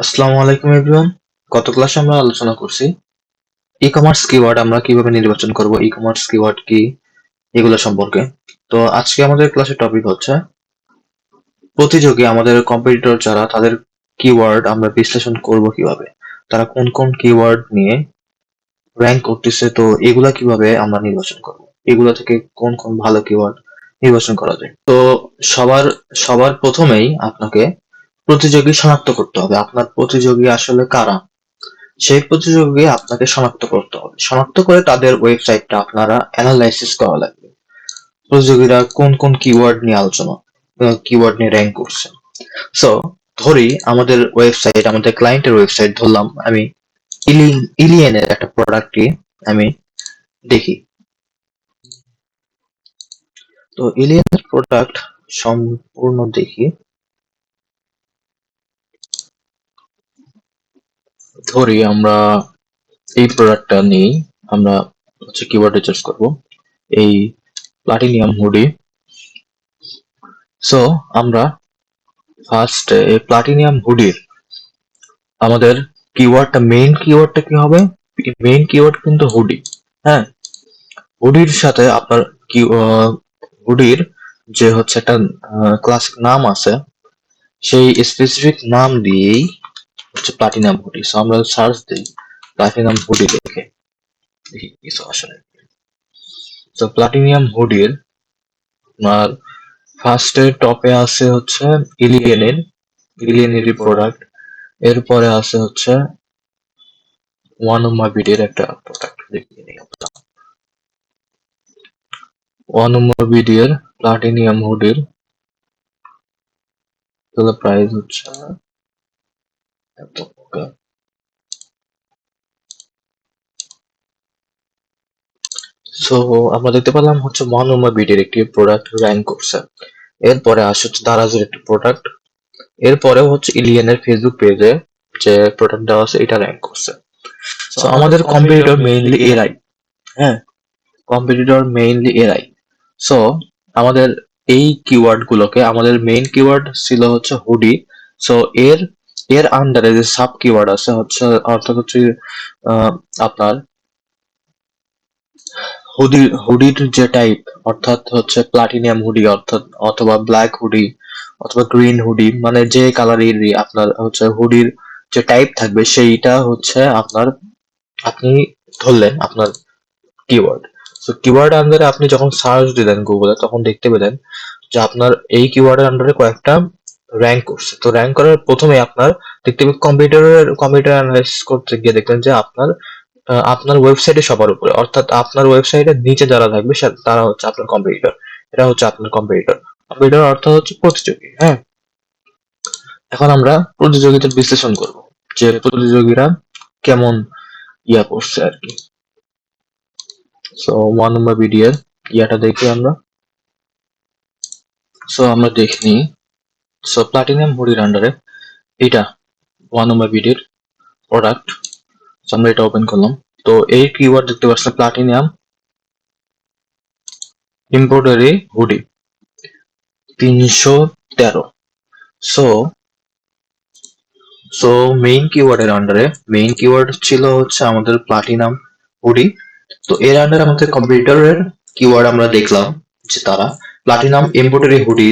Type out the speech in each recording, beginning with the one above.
আসসালামু আলাইকুম এভরিওয়ান গত ক্লাসে আমরা আলোচনা করছি ই কমার্স কিওয়ার্ড আমরা কীভাবে নির্বাচন করব ই কমার্স কিওয়ার্ড কি, এগুলো সম্পর্কে। তো আজকে আমাদের ক্লাসের টপিক হচ্ছে প্রতিযোগী, আমাদের কম্পিটিটর যারা, তাদের কিওয়ার্ড আমরা বিশ্লেষণ করব কীভাবে? তারা কোন কোন কিওয়ার্ড নিয়ে র্যাঙ্ক করতেছে, তো এগুলা কীভাবে আমরা নির্বাচন করব? এগুলা থেকে কোন কোন ভালো কিওয়ার্ড নির্বাচন করা যায়? তো সবার সবার প্রথমেই আপনাকে প্রতিযোগী শনাক্ত করতে হবে। আপনার প্রতিযোগী আসলে কারা? সেই প্রতিযোগী আপনাকে শনাক্ত করতে হবে। শনাক্ত করে তাদের ওয়েবসাইটটা আপনারা অ্যানালাইসিস করা লাগবে। প্রতিযোগীরা কোন কোন কিওয়ার্ড নিয়ে আলোচনা কিওয়ার্ড নিয়ে র্যাঙ্ক করছে। সো ধরি আমাদের ওয়েবসাইট আমাদের ক্লায়েন্টের ওয়েবসাইট ধরলাম। আমি ইলিয়েনের একটা প্রোডাক্টকে আমি দেখি। তো ইলিয়েনের প্রোডাক্ট সম্পূর্ণ দেখি। ধরি আমরা এই প্রোডাক্টটা নেই, আমরা হচ্ছে কিওয়ার্ড রিসার্চ করব, এই প্লাটিনিয়াম হুডি সো আমরা ফার্স্ট এই প্লাটিনিয়াম হুডির আমাদের কিওয়ার্ডটা মেইন কিওয়ার্ডটা কি হবে? মেইন কিওয়ার্ড কিন্তু হুডি হ্যাঁ? হুডির সাথে আপনার কি হুডির যে হচ্ছে একটা ক্লাসিক নাম আছে, সেই স্পেসিফিক নাম দিয়েই হচ্ছে প্লাটিনাম হুডি সো আমরা সার্চ দিই প্লাটিনাম হুডি লিখে দেখি কিছু আসলে। তো প্লাটিনিয়াম হুডির আপনার ফার্স্টে টপে আছে হচ্ছে ইলিয়েনের ইলিয়েনেরই প্রোডাক্ট এরপরে আছে হচ্ছে ওয়ানুমা বিডের একটা প্রোডাক্ট দেখিয়ে নিই আমরা। ওয়ানুমা বিডির প্লাটিনিয়াম হুডির প্রাইস হচ্ছে সো আমরা দেখতে পেলাম হচ্ছে মহানুমা বিডির একটি প্রোডাক্ট র্যাঙ্ক করছে। এরপরে আসে হচ্ছে দারাজের একটি প্রোডাক্ট এরপরেও হচ্ছে ইলিয়ানের ফেসবুক পেজে যে প্রোডাক্ট দেওয়া আছে এটা র্যাঙ্ক করছে। সো আমাদের কম্পিটিটর মেইনলি এরাই হ্যাঁ। কম্পিটিটর মেইনলি এরাই সো আমাদের এই কিওয়ার্ড গুলোকে আমাদের মেইন কিওয়ার্ড ছিল হচ্ছে হুডি সো এর এর আন্ডারে যে সাব কিওয়ার্ড আছে, হচ্ছে, অর্থাৎ হচ্ছে আপনার হুডি হুডির যে টাইপ অর্থাৎ হচ্ছে প্লাটিনিয়াম হুডি অর্থাৎ অথবা ব্ল্যাক হুডি অথবা গ্রিন হুডি মানে যে কালারেরই আপনার হচ্ছে হুডির যে টাইপ থাকবে, সেইটা হচ্ছে আপনার, আপনি ধরলেন আপনার কিওয়ার্ড তো কিওয়ার্ড আন্ডারে আপনি যখন সার্চ দিলেন গুগলে তখন দেখতে পেলেন যে আপনার এই কিওয়ার্ডের আন্ডারে কয়েকটা র্যাঙ্ক করছে। তো র্যাঙ্ক করার প্রথমে আপনার দেখতে কম্পিউটারের কম্পিউটার অ্যানালাইসিস করতে গিয়ে দেখলেন যে আপনার আপনার ওয়েবসাইটে সবার উপরে, অর্থাৎ আপনার ওয়েবসাইটের নিচে যারা থাকবে তারা হচ্ছে আপনার কম্পিউটার এটা হচ্ছে আপনার কম্পিউটার কম্পিউটার অর্থ হচ্ছে প্রতিযোগী হ্যাঁ? এখন আমরা প্রতিযোগিতার বিশ্লেষণ করব, যে প্রতিযোগীরা কেমন ইয়া করছে আর কি। সো ওয়ান নম্বর ভিডিওর ইয়াটা দেখি আমরা। সো আমরা দেখি সো প্লাটিনাম হুডির আন্ডারে এটা ওয়ান নম্বর বিডির প্রোডাক্ট আমরা এটা ওপেন করলাম। তো, এই কিওয়ার্ড দেখতে পাচ্ছেন প্লাটিনাম ইম্পোর্টারি হুডি তিনশো তেরো। সো সো মেইন কিওয়ার্ডের আন্ডারে মেইন কিওয়ার্ড ছিল হচ্ছে আমাদের প্লাটিনাম হুডি তো এর আন্ডারে আমাদের কম্পিউটারের কিওয়ার্ড আমরা দেখলাম যে তারা প্লাটিনাম এমব্রয়ডারি হুডি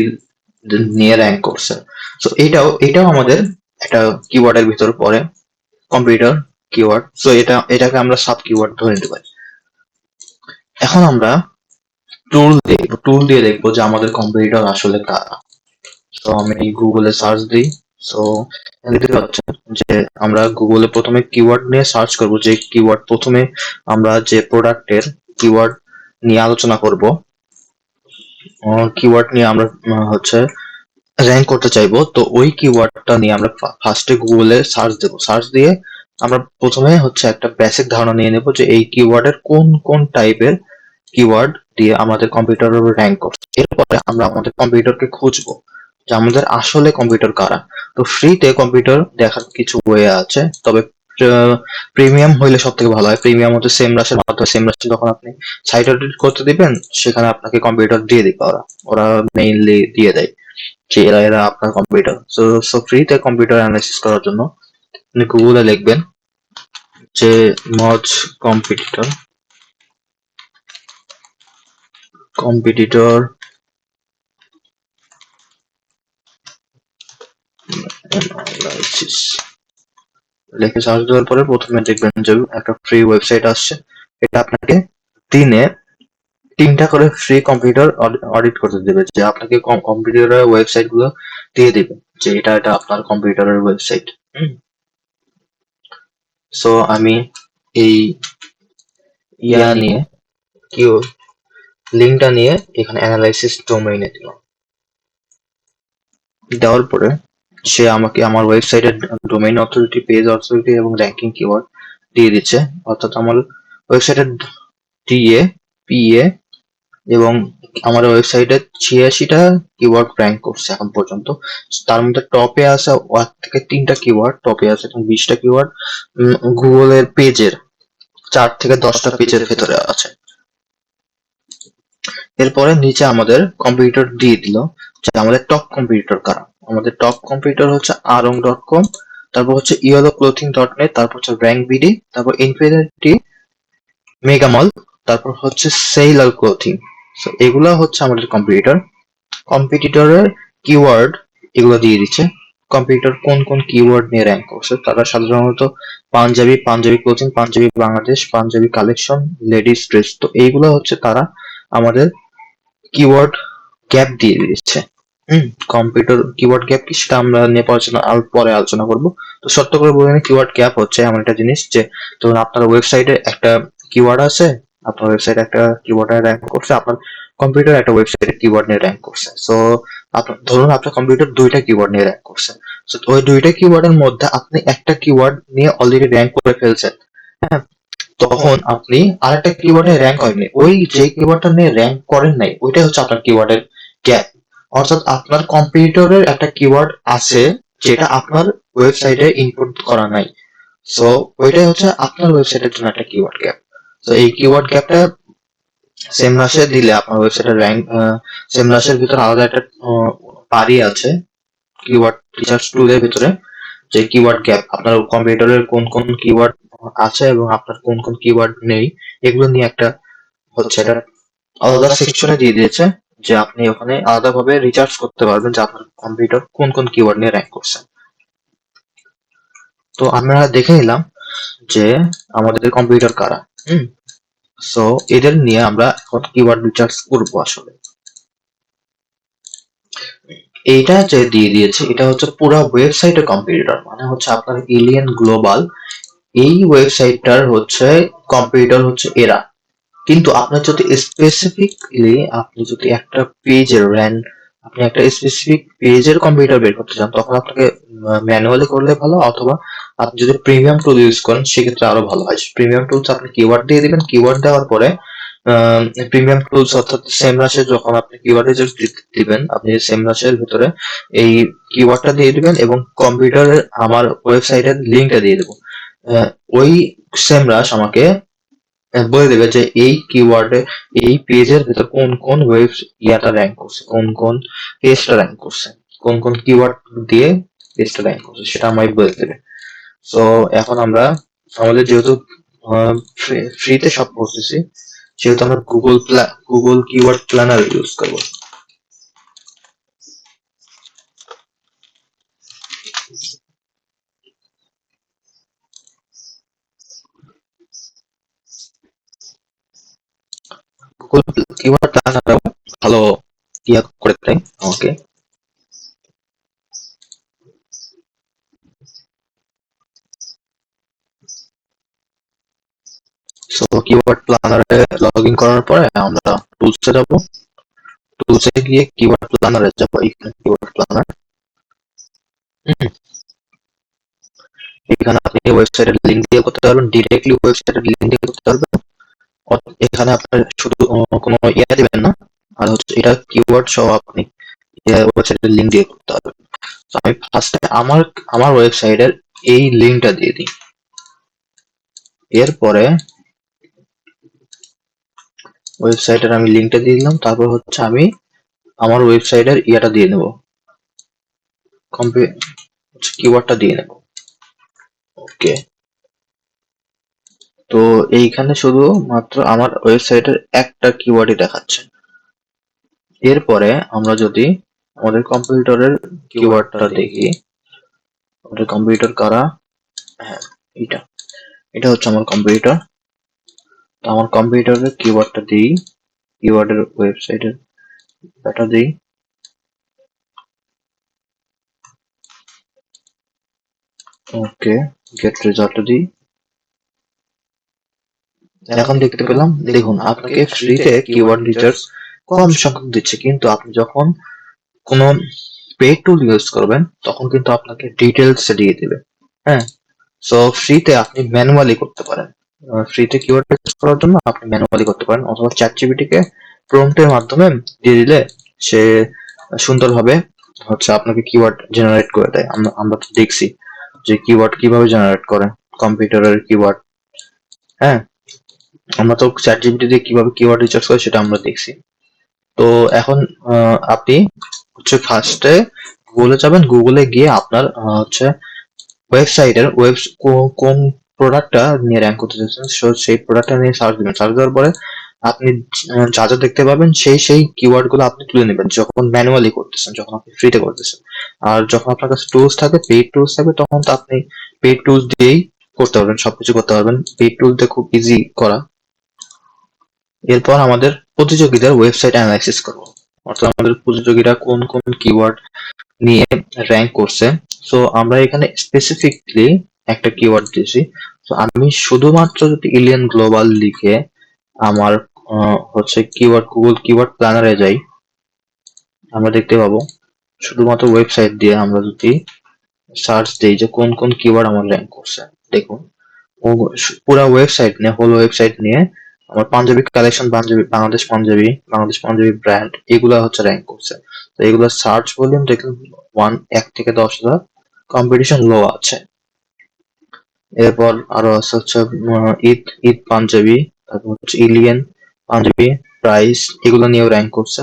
নিয়ে র্যাঙ্ক করছে সো এটাও এটাও আমাদের একটা কিওয়ার্ডের ভিতর পড়ে কম্পিউটার কিওয়ার্ড সো এটা, এটাকে আমরা সাব কিওয়ার্ড ধরে নিতে পারি। এখন আমরা টুল দেখব টুল দিয়ে দেখব যে আমাদের কম্পিউটার আসলে কারা। তো আমি গুগলে সার্চ দিই। সো দেখতে পাচ্ছেন যে আমরা গুগলে প্রথমে কিওয়ার্ড নিয়ে সার্চ করব, যে কিওয়ার্ড প্রথমে আমরা যে প্রোডাক্টের কিওয়ার্ড নিয়ে আলোচনা করব। কিওয়ার্ড নিয়ে আমরা হচ্ছে র্যাঙ্ক করতে চাইব। তো ওই কিওয়ার্ডটা নিয়ে আমরা ফার্স্টে গুগলে সার্চ দেব। সার্চ দিয়ে আমরা প্রথমে হচ্ছে একটা বেসিক ধারণা নিয়ে নেব যে এই কিওয়ার্ডের কোন কোন টাইপের কিওয়ার্ড দিয়ে আমাদের কম্পিউটারের র্যাঙ্ক করছে। এরপরে আমরা আমাদের কম্পিউটারকে খুঁজবো যে আমাদের আসলে কম্পিউটার কারা। তো ফ্রিতে কম্পিউটার দেখার কিছু ওয়ে আছে, তবে প্রিমিয়াম হইলে সব থেকে ভালো হয়। প্রিমিয়াম হচ্ছে সেম রাশের মাধ্যমে সেম রাশে যখন আপনি সাইট অডিট করতে দিবেন, সেখানে আপনাকে কম্পিউটার দিয়ে দিবে ওরা। ওরা মেইনলি দিয়ে দেয় যে এরা এরা আপনার কম্পিউটার সো সো ফ্রিতে কম্পিউটার অ্যানালাইসিস করার জন্য আপনি গুগলে লিখবেন যে মজ কম্পিটিটর কম্পিটিটর অ্যানালাইসিস লিখে সার্চ দেওয়ার পরে প্রথমে দেখবেন যে একটা ফ্রি ওয়েবসাইট আসছে। এটা আপনাকে দিনে তিনটা করে ফ্রি কম্পিউটার অডিট করতে দেবে যে আপনাকে কম্পিউটারের ওয়েবসাইটগুলো দিয়ে দিবে যে এটা এটা আপনার কম্পিউটারের ওয়েবসাইট সো আমি এই ইয়া নিয়ে কিউ লিঙ্কটা নিয়ে এখানে অ্যানালাইসিস ডোমেইনে দিলাম। দেওয়ার পরে সে আমাকে আমার ওয়েবসাইটের ডোমেইন অথরিটি পেজ অথরিটি এবং র্যাঙ্কিং কিওয়ার্ড দিয়ে দিচ্ছে। অর্থাৎ আমার ওয়েবসাইটের ডিএ পিএ এবং আমার ওয়েবসাইটে ছিয়াশিটা কিওয়ার্ড র্যাঙ্ক করছে এখন পর্যন্ত। তার মধ্যে টপে আছে ওয়ার থেকে তিনটা কিওয়ার্ড টপে আছে এবং বিশটা কিওয়ার্ড গুগলের পেজের চার থেকে দশটা পেজের ভেতরে আছে। এরপরে নিচে আমাদের কম্পিউটার দিয়ে দিল যে আমাদের টপ কম্পিউটার কারা। আমাদের টপ কম্পিউটার হচ্ছে আরং ডট কম তারপর হচ্ছে ইয়েলো ক্লোথিং ডট নেট তারপর হচ্ছে র্যাঙ্ক বিডি তারপর ইনফিনিটি মেগামল তারপর হচ্ছে সেইলার ক্লোথিং সো এগুলো হচ্ছে আমাদের কম্পিউটার কম্পিটিটরের কিওয়ার্ড এগুলো দিয়ে দিচ্ছে। কম্পিউটার কোন কোন কিওয়ার্ড নিয়ে র্যাঙ্ক করছে? তারা সাধারণত panjabi panjabi coaching panjabi Bangladesh, panjabi collection ladies dress তো এইগুলো হচ্ছে তারা আমাদের কিওয়ার্ড গ্যাপ দিয়ে দিচ্ছে। হুম। কম্পিউটার কিওয়ার্ড গ্যাপ কি সেটা আমরা নিয়ে পড়াশোনা পরে আলোচনা করব। তো সত্য করে বলে কিওয়ার্ড গ্যাপ হচ্ছে এমন একটা জিনিস যে, ধরুন আপনার ওয়েবসাইটে একটা কিওয়ার্ড আছে, আপনার ওয়েবসাইট একটা কিওয়ার্ডে র্যাঙ্ক করছে, আপনার কম্পিউটার একটা ওয়েবসাইটে কিওয়ার্ড নিয়ে র্যাঙ্ক করছে। সো ধরুন আপনার কম্পিউটার দুইটা কিওয়ার্ড নিয়ে র্যাঙ্ক করছে। সো ওই দুইটা কিওয়ার্ডের মধ্যে আপনি একটা কিওয়ার্ড নিয়ে অলরেডি র্যাঙ্ক করে ফেলছেন হ্যাঁ? তখন আপনি আরেকটা কিওয়ার্ডে র্যাঙ্ক হয়নি। ওই যে কিওয়ার্ডটা নিয়ে র্যাঙ্ক করেন নাই, ওইটাই হচ্ছে আপনার কিওয়ার্ডের গ্যাপ অর্থাৎ আপনার কম্পিউটারের একটা কিওয়ার্ড আছে যেটা আপনার ওয়েবসাইটে ইনপুট করা নাই। সো ওইটাই হচ্ছে আপনার ওয়েবসাইটের জন্য একটা কিওয়ার্ড গ্যাপ তো এই কিওয়ার্ড গ্যাপটা সেম রাশে দিলে আপনার ওয়েবসাইটের র্যাঙ্ক সেম রাশের ভিতরে আলাদা একটা পারি আছে কিওয়ার্ড রিসার্চ টুলের ভিতরে। যে কিওয়ার্ড গ্যাপ আপনার কম্পিউটারের কোন কোন কিওয়ার্ড আছে এবং আপনার কোন কোন কিওয়ার্ড নেই, এগুলো নিয়ে একটা হচ্ছে এটা আলাদা সেকশনে দিয়ে দিয়েছে। যে আপনি ওখানে আলাদাভাবে রিচার্জ করতে পারবেন যে আপনার কম্পিউটার কোন কোন কিওয়ার্ড নিয়ে র্যাঙ্ক করছে তো আমরা দেখে নিলাম যে আমাদের কম্পিউটার কারা, হুম? সো এদের নিয়ে আমরা এখন কিওয়ার্ড রিচার্জ করব আসলে। এইটা যে দিয়ে দিয়েছে, এটা হচ্ছে পুরো ওয়েবসাইটের কম্পিউটার মানে হচ্ছে আপনার এলিয়েন গ্লোবাল এই ওয়েবসাইটটার হচ্ছে কম্পিউটার হচ্ছে এরা। কিন্তু আপনার যদি স্পেসিফিকলি আপনি যদি একটা পেজের র্যান আপনি একটা স্পেসিফিক পেজের কম্পিউটার বের করতে চান, তখন আপনাকে ম্যানুয়ালি করলে ভালো, অথবা আপনি যদি প্রিমিয়াম টুল ইউজ করেন, সেক্ষেত্রে আরও ভালো হয়। প্রিমিয়াম টুলস আপনি কিওয়ার্ড দিয়ে দিবেন কিওয়ার্ড দেওয়ার পরে প্রিমিয়াম টুলস অর্থাৎ সেম রাশের যখন আপনি কিওয়ার্ডে জাস্ট দিবেন, আপনি সেম রাশের ভিতরে এই কিওয়ার্ডটা দিয়ে দিবেন এবং কম্পিউটারের আমার ওয়েবসাইটের লিঙ্কটা দিয়ে দেবো। ওই সেম রাশ আমাকে বলে দেবে যে এই কিওয়ার্ডে এই পেজের ভিতর কোন কোন ওয়েব ইয়াটা র্যাঙ্ক করছে, কোন কোন পেজটা র্যাঙ্ক করছে, কোন কোন কিওয়ার্ড দিয়ে পেজটা র্যাঙ্ক করছে, সেটা আমায় বলে দেবে। সো এখন আমরা, আমাদের যেহেতু ফ্রিতে সব করতেছি সেহেতু আমরা Google Google keyword planner use করব গুগল কিওয়ার্ড প্ল্যানারও ভালো ইয়া করে দেয় আমাকে সো কিওয়ার্ড প্ল্যানারে লগ ইন করার পরে আমরা টুলসে যাব। টুলসে গিয়ে কিওয়ার্ড প্ল্যানারে যাব, এখানে কিওয়ার্ড প্ল্যানার এখানে আপনি ওয়েবসাইটের লিংক দিয়ে করতে পারবেন ডিরেক্টলি ওয়েবসাইটের লিংক দিয়ে করতে পারবেন। এখানে আপনার শুধু কোনো ইয়ে দিবেন না। আর হচ্ছে এটা কিওয়ার্ড সহ আপনি ওয়েবসাইটের লিংক দিয়ে করতে পারবেন। আমি ফার্স্টে আমার আমার ওয়েবসাইটের এই লিংকটা দিয়ে দিই। এরপরে ওয়েবসাইটের আমি লিঙ্কটা দিয়ে দিলাম, তারপর হচ্ছে আমি আমার ওয়েবসাইটের ইয়েটা দিয়ে নেব কিওয়ার্ডটা দিয়ে নেব। ওকে তো এইখানে শুধু মাত্র আমার ওয়েবসাইটের একটা কিওয়ার্ডই দেখাচ্ছে। এরপরে আমরা যদি আমাদের কম্পিউটারের কিওয়ার্ডটা দেখি, আমাদের কম্পিউটার কারা? হ্যাঁ এটা এটা হচ্ছে আমার কম্পিউটার তো আমার কম্পিউটারের কিওয়ার্ডটা দিই কিওয়ার্ডের ওয়েবসাইটের ডাটা দিই। ওকে গেট রেজাল্ট দিই। এখন দেখতে পেলাম, দেখুন, আপনাকে ফ্রিতে কিওয়ার্ড রিচার্জ কম সংখ্যক দিচ্ছে, কিন্তু আপনি যখন কোনো পে টুল ইউজ করবেন, তখন কিন্তু আপনাকে ডিটেলস দিয়ে দিবে হ্যাঁ? সো ফ্রিতে আপনি ম্যানুয়ালি করতে পারেন। ফ্রিতে কিওয়ার্ড রিচার্জ করার জন্য আপনি ম্যানুয়ালি করতে পারেন, অথবা চ্যাট জিপিটিকে প্রম্পটের মাধ্যমে দিয়ে দিলে সে সুন্দরভাবে হচ্ছে আপনাকে কিওয়ার্ড জেনারেট করে দেয়। আমরা তো দেখছি যে কিওয়ার্ড কীভাবে জেনারেট করে কম্পিউটারের কিওয়ার্ড হ্যাঁ? আমরা তো চ্যাট জিপিটি দিয়ে কীভাবে কিওয়ার্ড রিসার্চ করে সেটা আমরা দেখছি। তো এখন আপনি হচ্ছে ফার্স্টে গুগলে যাবেন। গুগলে গিয়ে আপনার হচ্ছে ওয়েবসাইটের ওয়েব কোন প্রোডাক্টটা নিয়ে র্যাঙ্ক করতে চাচ্ছেন সেই প্রোডাক্টটা নিয়ে সার্চ দিবেন। সার্চ দেওয়ার পরে আপনি যা যা দেখতে পাবেন, সেই সেই কিওয়ার্ডগুলো আপনি তুলে নেবেন, যখন ম্যানুয়ালি করতেছেন, যখন আপনি ফ্রিতে করতেছেন। আর যখন আপনার কাছে টুলস থাকবে পেইড টুলস থাকবে তখন তো আপনি পেইড টুলস দিয়েই করতে পারবেন, সবকিছু করতে পারবেন। পেইড টুলস দিয়ে খুব ইজি করা। এরপর আমাদের প্রতিযোগীদের ওয়েবসাইট অ্যানালাইসিস করব। অর্থাৎ আমাদের প্রতিযোগীরা কোন কোন কিওয়ার্ড নিয়ে র্যাঙ্ক করছে। সো আমরা এখানে স্পেসিফিকলি একটা কিওয়ার্ড দিয়েছি। তো আমি শুধুমাত্র যদি ইলিয়ান গ্লোবাল লিখে আমার হচ্ছে কিওয়ার্ড গুগল কিওয়ার্ড প্ল্যানারে যাই, আমরা দেখতে পাবো, শুধুমাত্র ওয়েবসাইট দিয়ে আমরা যদি সার্চ দিই যে কোন কোন কিওয়ার্ড আমার র্যাঙ্ক করছে। দেখুন, পুরো ওয়েবসাইট নিয়ে হোল ওয়েবসাইট নিয়ে আমার পাঞ্জাবি কালেকশন পাঞ্জাবি, বাংলাদেশ পাঞ্জাবি বাংলাদেশ পাঞ্জাবি ব্র্যান্ড এগুলা হচ্ছে র্যাঙ্ক করছে। তো এগুলো সার্চ ভলিউম দেখুন ওয়ান এক থেকে দশ হাজার। কম্পিটিশন লো আছে। এরপর আরও আছে হচ্ছে ঈদ ঈদ পাঞ্জাবি, তারপর হচ্ছে ইলিয়ান পাঞ্জাবি প্রাইস এগুলো নিয়েও র্যাঙ্ক করছে।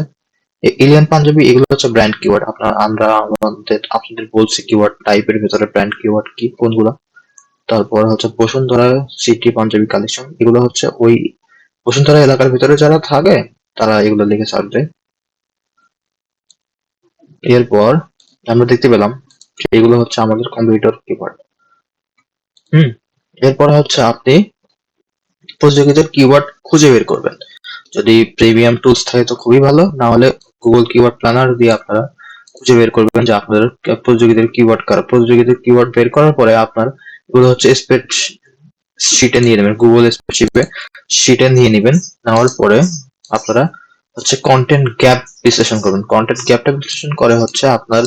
ইলিয়ান পাঞ্জাবি, এগুলো হচ্ছে ব্র্যান্ড কিওয়ার্ড আপনার আমরা আমাদের, আপনাদের বলছি কিওয়ার্ড টাইপের ভিতরে ব্র্যান্ড কিওয়ার্ড কি, কোনগুলো? তারপর হচ্ছে বসুন্ধরা সিটি পাঞ্জাবি কালেকশন এগুলো হচ্ছে ওই বসুন্ধরা এলাকার ভিতরে যারা থাকে, তারা এগুলো লিখে দেয় এরপর আমরা দেখতে পেলাম এগুলো হচ্ছে আমাদের কম্পিউটার কিওয়ার্ড হুম, এরপর হচ্ছে আপনি প্রতিযোগীদের কিওয়ার্ড খুঁজে বের করবেন। যদি প্রিমিয়াম টুলস থাকে তো খুবই ভালো, না হলে গুগল কিওয়ার্ড প্ল্যানার দিয়ে আপনারা খুঁজে বের করবেন যে আপনাদের প্রতিযোগীদের কিওয়ার্ড কারা। প্রতিযোগীদের কিওয়ার্ড বের করার পরে আপনার এগুলো হচ্ছে স্প্রেড শিটে নিয়ে নেবেন গুগল স্প্রেডশিটে শিটে নিয়ে নেবেন, নেওয়ার পরে আপনারা হচ্ছে কন্টেন্ট গ্যাপ বিশ্লেষণ করবেন। কন্টেন্ট গ্যাপটা বিশ্লেষণ করে হচ্ছে আপনার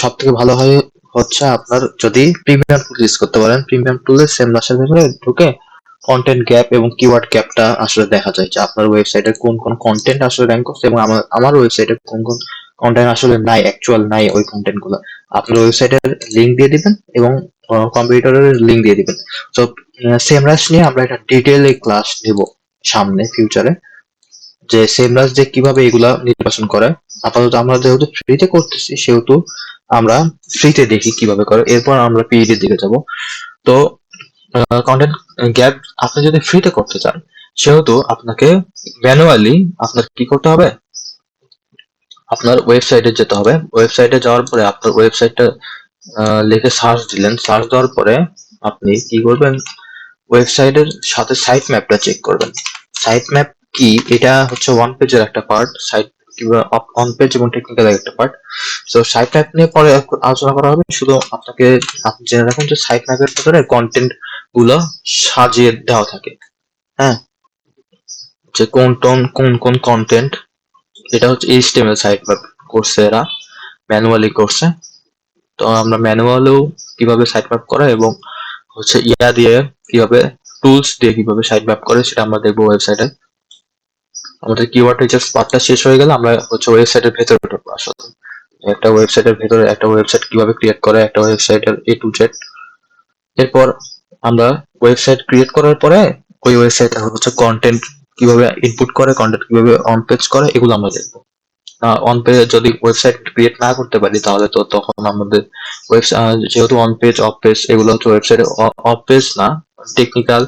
সব থেকে ভালো হয় হচ্ছে আপনার যদি প্রিমিয়াম টুল ইউজ করতে পারেন। প্রিমিয়াম টুলে সেম রাশের ভেতরে ঢুকে কন্টেন্ট গ্যাপ এবং কিওয়ার্ড গ্যাপটা আসলে দেখা যায় যে আপনার ওয়েবসাইটে কোন কোন কন্টেন্ট আসলে র্যাঙ্ক করছে এবং আমার আমার ওয়েবসাইটে কোন কোন কন্টেন্ট আসলে নাই অ্যাকচুয়াল নাই ওই কন্টেন্টগুলো। আপনার ওয়েবসাইটের লিঙ্ক দিয়ে দিবেন এবং কম্পিউটারের লিঙ্ক দিয়ে দিবেন। তো সেমরাস নিয়ে আমরা একটা ডিটেইলে ক্লাস নেব সামনে ফিউচারে যে সেমরাস যে কীভাবে এগুলা নির্বাচন করে, আপাতত আমরা যেহেতু ফ্রিতে করতেছি, সেহেতু আমরা ফ্রিতে দেখি কীভাবে করে। এরপর আমরা পিইডি এর দিকে যাব। তো কন্টেন্ট গ্যাপ আপনি যদি ফ্রিতে করতে চান, সেহেতু আপনাকে ম্যানুয়ালি আপনার কি করতে হবে? আপনার ওয়েবসাইটে যেতে হবে। ওয়েবসাইটে যাওয়ার পরে আপনার ওয়েবসাইটটা লিখে সার্চ দিলেন। সার্চ দেওয়ার পরে আপনি কি করবেন? ওয়েবসাইটের সাথে সাইট ম্যাপটা চেক করবেন। সাইট ম্যাপ কি? এটা হচ্ছে ওয়ান পেজের একটা পার্ট সাইট অন পেজ এবং টেকনিক্যাল একটা পার্ট তো সাইট ম্যাপ নিয়ে পরে আলোচনা করা হবে। শুধু আপনাকে, আপনি জেনে রাখুন যে সাইট ম্যাপের ভিতরে কন্টেন্টগুলো সাজিয়ে দেওয়া থাকে। হ্যাঁ? যে কোন টোন কোন কোন কন্টেন্ট এটা হচ্ছে এইচটিএমএল সাইট ম্যাপ করছে এরা ম্যানুয়ালি করছে। তো আমরা ম্যানুয়ালেও কীভাবে সাইট ম্যাপ করা এবং হচ্ছে ইয়া দিয়ে কীভাবে টুলস দিয়ে কীভাবে সাইট ম্যাপ করে সেটা আমরা দেখব ওয়েবসাইটে আমাদের কিওয়ার্ড রিসার্চ পার্টটা শেষ হয়ে গেলে আমরা হচ্ছে ওয়েবসাইটের ভেতরে ঢুকবো। আসলে একটা ওয়েবসাইটের ভেতরে একটা ওয়েবসাইট কীভাবে ক্রিয়েট করে, একটা ওয়েবসাইটের এ টু জেড এরপর আমরা ওয়েবসাইট ক্রিয়েট করার পরে ওই ওয়েবসাইটে হচ্ছে কন্টেন্ট কীভাবে ইনপুট করে কন্টেন্ট কীভাবে অন পেজ করে, এগুলো আমরা দেখব। অন পেজ যদি ওয়েবসাইট ক্রিয়েট না করতে পারি, তাহলে তো তখন আমাদের ওয়েবসাইট যেহেতু অন পেজ অফ পেজ এগুলো হচ্ছে ওয়েবসাইট অফ পেজ না টেকনিক্যাল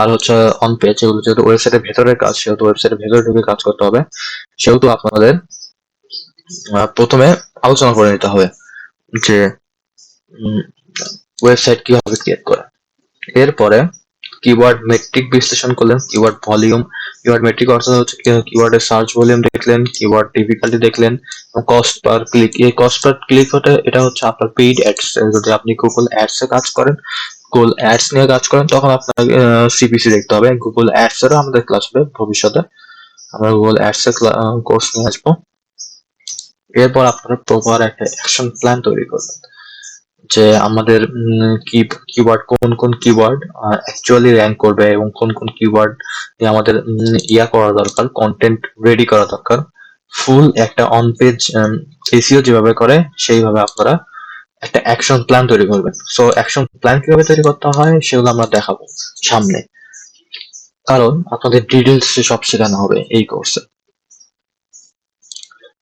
আর হচ্ছে অন পেজ এগুলো যেহেতু ওয়েবসাইটের ভেতরের কাজ, সেহেতু ওয়েবসাইটের ভেতরে ঢুকে কাজ করতে হবে। সেহেতু আপনাদের প্রথমে আলোচনা করে নিতে হবে যে ওয়েবসাইট কীভাবে ক্রিয়েট করে। এরপরে কিওয়ার্ড মেট্রিক বিশ্লেষণ করলেন কিওয়ার্ড ভলিউম কিওয়ার্ড মেট্রিক অর্থাৎ হচ্ছে কিওয়ার্ডের সার্চ ভলিউম দেখলেন কিওয়ার্ড ডিফিকাল্টি দেখলেন কস্ট পার ক্লিক এই কস্ট পার ক্লিক হতে, এটা হচ্ছে আপনার পেইড অ্যাডস যদি আপনি গুগল অ্যাডস এ কাজ করেন গুগল অ্যাডস নিয়ে কাজ করেন, তখন আপনার সিপিসি দেখতে হবে। গুগল অ্যাডস এরও আমাদের ক্লাস হবে ভবিষ্যতে। আমরা গুগল অ্যাডস এর কোর্স নিয়ে আসব। এরপর আপনারা প্রপার একটা অ্যাকশন প্ল্যান তৈরি করবেন। যে আমাদের কি কিওয়ার্ড কোন কোন কিওয়ার্ড অ্যাকচুয়ালি র্যাঙ্ক করবে এবং কোন কোন কিওয়ার্ড আমাদের ইয়া করা দরকার কন্টেন্ট রেডি করা দরকার। ফুল একটা অন পেজ এসিও যেভাবে করে, সেইভাবে আপনারা একটা অ্যাকশন প্ল্যান তৈরি করবেন। সো অ্যাকশন প্ল্যান কীভাবে তৈরি করতে হয়, সেগুলো আমরা দেখাবো সামনে। কারণ আপনাদের ডিটেলস সব শেখানো হবে এই কোর্সে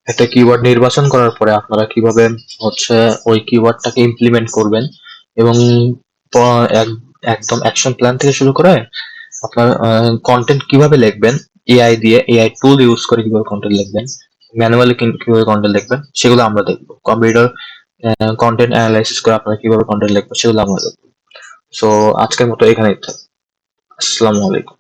একটা কিওয়ার্ড নির্বাচন করার পরে আপনারা কীভাবে হচ্ছে ওই কিওয়ার্ডটাকে ইমপ্লিমেন্ট করবেন এবং একদম অ্যাকশন প্ল্যান থেকে শুরু করে আপনার কন্টেন্ট কীভাবে লিখবেন এআই দিয়ে এআই টুল ইউজ করে কীভাবে কন্টেন্ট লিখবেন ম্যানুয়ালি কীভাবে কন্টেন্ট লিখবেন, সেগুলো আমরা দেখব। কম্পিউটার কন্টেন্ট অ্যানালাইসিস করে আপনারা কীভাবে কন্টেন্ট লিখবেন, সেগুলো আমরা দেখব। সো আজকের মতো এখানেই থাক। আসসালামু আলাইকুম।